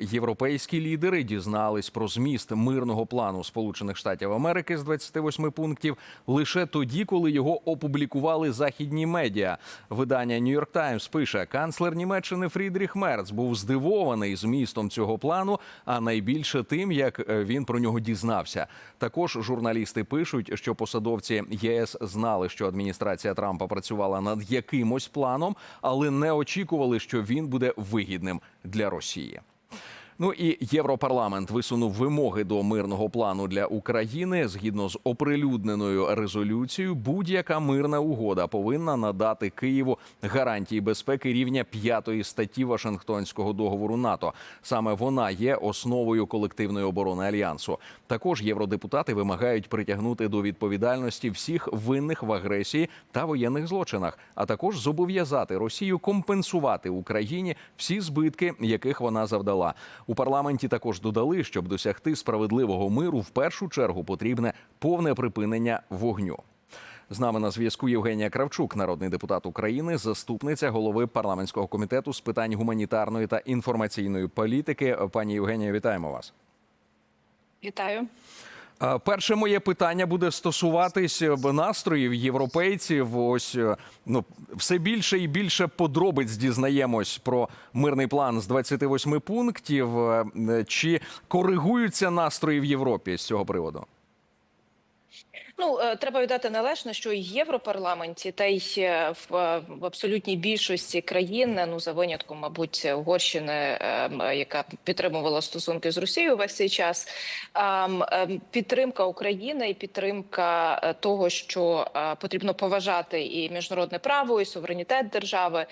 Європейські лідери дізнались про зміст мирного плану Сполучених Штатів Америки з 28 пунктів лише тоді, коли його опублікували західні медіа. Видання Нью-Йорк Таймс пише, канцлер Німеччини Фрідріх Мерц був здивований змістом цього плану, а найбільше тим, як е, він про нього дізнався. Також журналісти пишуть, що посадовці ЄС знали, що адміністрація Трампа працювала над якимось планом, але не очікували, що він буде вигідним для Росії. Ну і Європарламент висунув вимоги до мирного плану для України. Згідно з оприлюдненою резолюцією, будь-яка мирна угода повинна надати Києву гарантії безпеки рівня п'ятої статті Вашингтонського договору НАТО. Саме вона є основою колективної оборони альянсу. Також євродепутати вимагають притягнути до відповідальності всіх винних в агресії та воєнних злочинах, а також зобов'язати Росію компенсувати Україні всі збитки, яких вона завдала. У парламенті також додали, щоб досягти справедливого миру, в першу чергу потрібне повне припинення вогню. З нами на зв'язку Євгенія Кравчук, народний депутат України, заступниця голови парламентського комітету з питань гуманітарної та інформаційної політики. Пані Євгенія, вітаємо вас. Вітаю. А, Перше моє питання буде стосуватись е, настроїв європейців. Ось е, ну все більше і більше подробиць дізнаємось про мирний план з 28 пунктів. Е, Чи коригуються настрої в Європі з цього приводу? Ну е, треба віддати належне, що і в Європарламенті, та й е, в, е, в абсолютній більшості країн, ну за винятком, мабуть, Угорщини, е, яка підтримувала стосунки з Росією весь цей час. а, м, е, підтримка України і підтримка того, що потрібно поважати і міжнародне право, і суверенітет держави.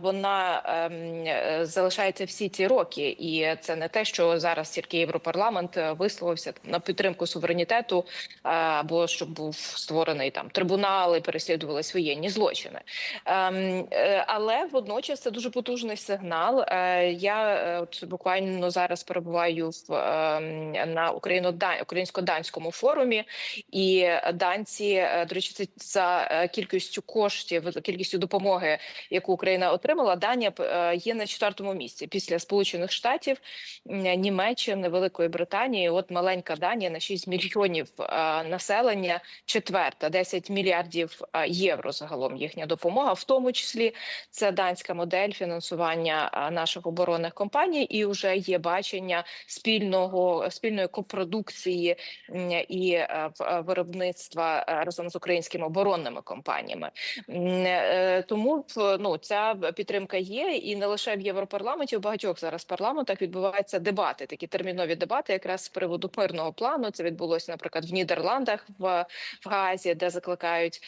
Вона ем, залишається всі ці роки, і це не те, що зараз тільки Європарламент висловився на підтримку суверенітету або щоб був створений там трибунал і переслідувались воєнні злочини. Ем, е, але водночас це дуже потужний сигнал. Е, Я е, от буквально зараз перебуваю в ем, на україно українсько-данському форумі, і данці, до речі, це за кількістю коштів, кількістю допомоги, яку Україна отримала. Данія є на четвертому місці після Сполучених Штатів, Німеччини, Великої Британії. От маленька Данія на 6 мільйонів е, населення, четверта, 10 мільярдів е, євро. Загалом їхня допомога, в тому числі це данська модель фінансування е, наших оборонних компаній, і вже є бачення спільного спільної копродукції і е, в- виробництва разом з українськими оборонними компаніями. Тому ну ця підтримка є, і не лише в Європарламенті, у багатьох зараз парламентах відбуваються дебати, такі термінові дебати, якраз з приводу мирного плану. Це відбулося, наприклад, в Нідерландах в, в Гаазі, де закликають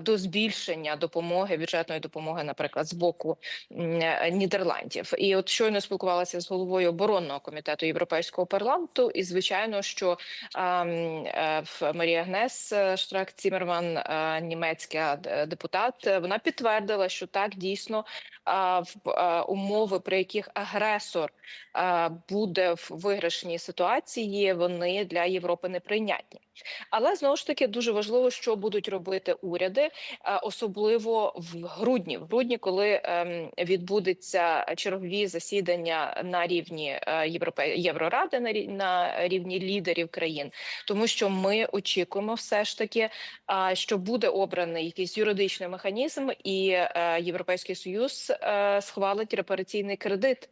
до збільшення допомоги бюджетної допомоги, наприклад, з боку е, Нідерландів. І от щойно спілкувалася з головою оборонного комітету Європейського парламенту, і звичайно, що м, е, в Марія Гнес е, Штрак Цімерман, німецька депутат, вона підтвердила, що так дійсно в умови, при яких агресор буде в виграшній ситуації, вони для Європи неприйнятні. Але знову ж таки дуже важливо, що будуть робити уряди, особливо в грудні. В грудні, коли ем, відбудеться чергові засідання на рівні е, Європе... Євроради на рі- на рівні лідерів країн, тому що ми очікуємо все ж таки, що буде обраний якийсь юридичний механізм, і е, Європейський Союз е, схвалить репараційний кредит.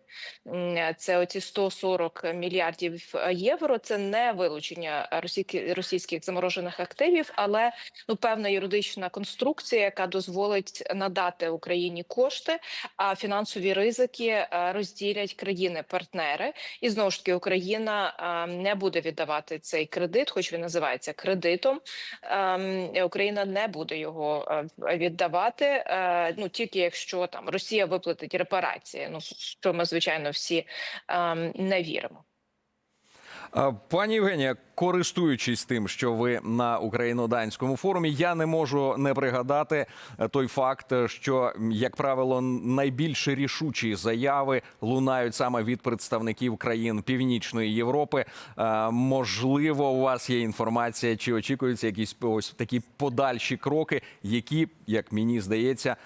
Це оці 140 мільярдів е, євро. Це не вилучення російських російських заморожених активів, але ну певна юридична конструкція, яка дозволить надати Україні кошти, а фінансові ризики е, розділять країни-партнери. І знову ж таки Україна е, не буде віддавати цей кредит, хоч він називається кредитом. Ем, Україна не буде його е, віддавати. Ну тільки якщо там Росія виплатить репарації. Ну що ми звичайно всі ем, не віримо. Пані Євгенія, користуючись тим, що ви на україно-данському форумі, я не можу не пригадати е, той факт, е, що як правило найбільш рішучі заяви лунають саме від представників країн Північної Європи. Е, Можливо, у вас є інформація, чи очікуються якісь ось такі подальші кроки, які, як мені здається,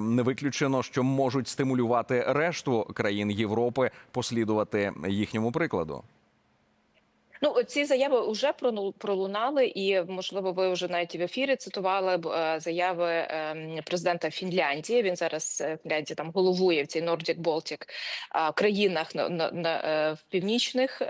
не виключено, що можуть стимулювати решту країн Європи послідувати їхньому прикладу. Ну, ці заяви вже пролунали, і можливо, ви вже навіть в ефірі цитували б, е, заяви ем, президента Фінляндії. Він зараз е, Фінляндія там головує в цій Nordic Baltic е, країнах на, на, на в північних.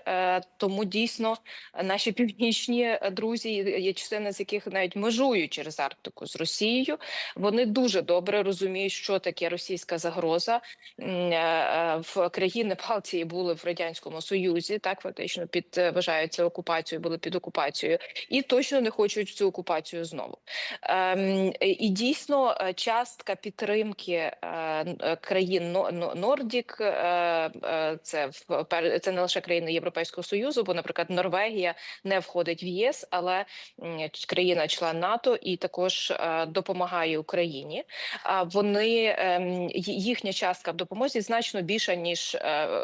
Тому дійсно наші північні друзі, є частина з яких навіть межують через Арктику з Росією. Вони дуже добре розуміють, що таке російська загроза. В країни Балтії були в радянському союзі, так фактично під е, вважаються окупацією, були під окупацією, і точно не хочуть цю окупацію знову. Ем, і дійсно е, частка підтримки е, е, країн Но- Но- Нордік, це це не лише країни Європейського союзу, бо, наприклад, Норвегія не входить в ЄС, але країна-член НАТО і також допомагає Україні. А вони ем, їхня частка в допомозі значно більша ніж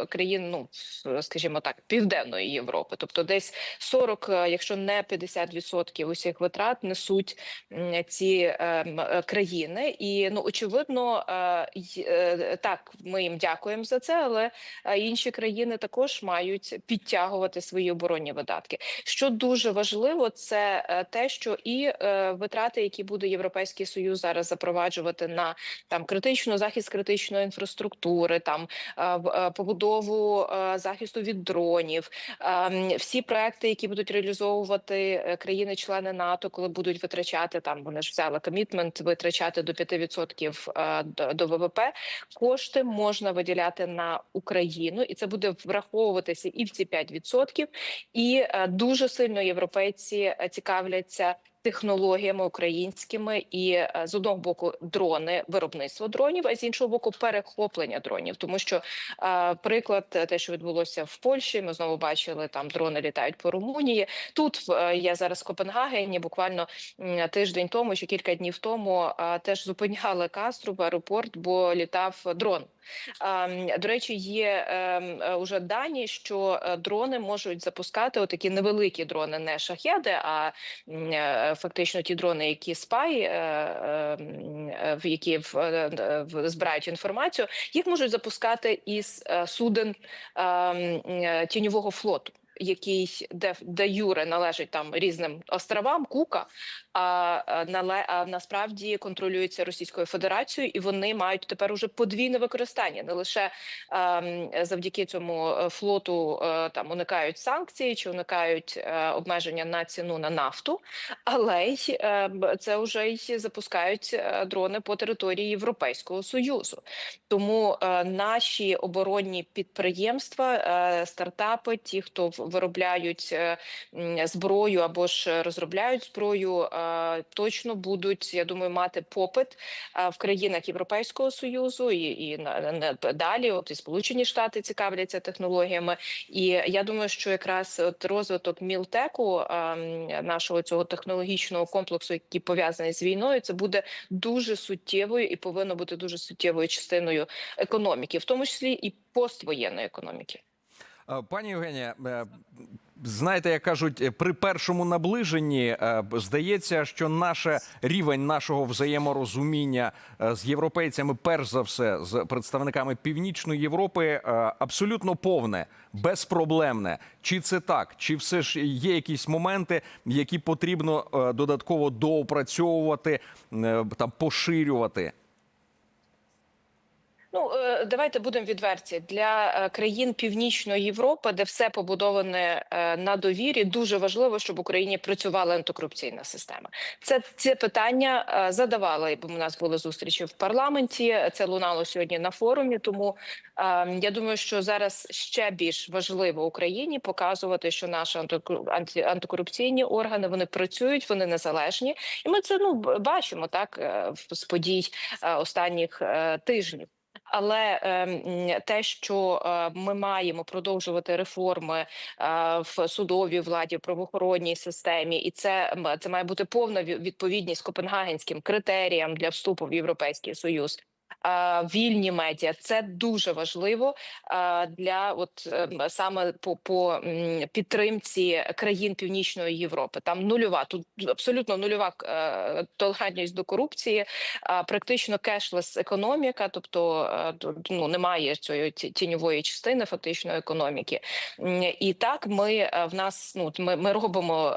країн, ну скажімо так, південної Європи. Тобто, десь 40, е, якщо не 50% усіх витрат несуть ці ем, е, країни. І ну очевидно, е, е, так ми їм дякуємо за це, але е, інші країни також мають підтягувати свої оборонні видатки. Що дуже важливо, це е, те, що і е, витрати, які буде Європейський Союз зараз запроваджувати на там критичну захист критичної інфраструктури, там е, е, побудову е, захисту від дронів, е, всі проекти, які будуть реалізовувати е, країни-члени НАТО, коли будуть витрачати там, вони ж взяли комітмент витрачати до 5% е, до- ВВП. Кошти можна виділяти на Україну, і це буде враховуватися і в ці 5%. І е, дуже сильно європейці цікавляться технологіями українськими, і е, з одного боку дрони, виробництво дронів, а з іншого боку, перехоплення дронів, тому що е, приклад, е, те, що відбулося в Польщі, ми знову бачили там дрони літають по Румунії. Тут я зараз в Копенгагені, буквально тиждень тому чи кілька днів тому теж зупиняли Кастру в аеропорт, бо літав дрон. До речі, є ем, е, дані, що е, дрони можуть запускати отакі невеликі дрони, не шахеди, а е, фактично ті дрони, які спай, які збирають інформацію, їх можуть запускати із суден е, м, е, тіньового флоту. Який де, де юре належить там різним островам, Кука, а, нале, а насправді контролюється Російською Федерацією, і вони мають тепер уже подвійне використання не лише ем, завдяки цьому е, флоту е, там уникають санкцій чи уникають е, обмеження на ціну на нафту, але й е, це вже й запускають е, дрони по території Європейського союзу. Тому е, наші оборонні підприємства, е, стартапи, ті, хто в- виробляють е, зброю або ж розробляють зброю, е, точно будуть, я думаю, мати попит е, в країнах Європейського союзу і, і на, далі. От і Сполучені Штати цікавляться технологіями. І я думаю, що якраз от розвиток мілтеку нашого цього технологічного комплексу, який пов'язаний з війною, це буде дуже суттєвою і повинно бути дуже суттєвою частиною економіки, в тому числі і поствоєнної економіки. Е, Пані Євгенія, е, знаєте, як кажуть, при першому наближенні е, здається, що наше рівень нашого взаєморозуміння з європейцями, перш за все, з представниками Північної Європи, абсолютно повне, безпроблемне. Чи це так? Чи все ж є якісь моменти, які потрібно додатково доопрацьовувати там поширювати? Ну е, давайте будемо відверті для е, країн Північної Європи, де все побудоване е, на довірі. Дуже важливо, щоб Україні працювала антикорупційна система. Це це питання задавали. бо У нас були зустрічі в парламенті. Це лунало сьогодні на форумі. Тому я думаю, що зараз ще більш важливо Україні показувати, що наші антикор- антикорупційні органи вони працюють, вони незалежні, і ми це ну бачимо так з подій останніх тижнів. Але е, те, що е, ми маємо продовжувати реформи е, в судовій владі, в правоохоронній системі, і це це має бути повна ві- відповідність копенгагенським критеріям для вступу в Європейський Союз. Вільні медіа це дуже важливо для от е, саме по, по підтримці країн Північної Європи. Там нульова тут абсолютно нульова е, толерантність до корупції, практично кешлес економіка, тобто е, ну немає цієї ті- тіньової частини фактично економіки. І так ми е, в нас ну ми, ми робимо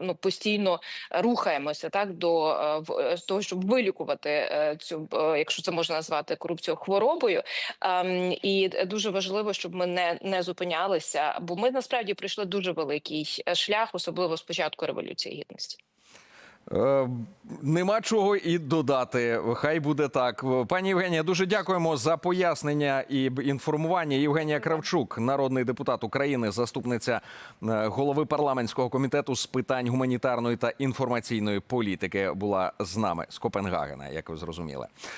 ну постійно рухаємося так до того, щоб вилікувати цю, якщо це можна назвати корупцію хворобою. Ем, І дуже важливо, щоб ми не, не зупинялися, бо ми насправді пройшли дуже великий е, шлях, особливо з початку революції гідності. Е, нема чого і додати. Хай буде так. Пані Євгенія, дуже дякуємо за пояснення і інформування. Євгенія Кравчук, народний депутат України, заступниця е, голови парламентського комітету з питань гуманітарної та інформаційної політики, була з нами з Копенгагена, як ви зрозуміли.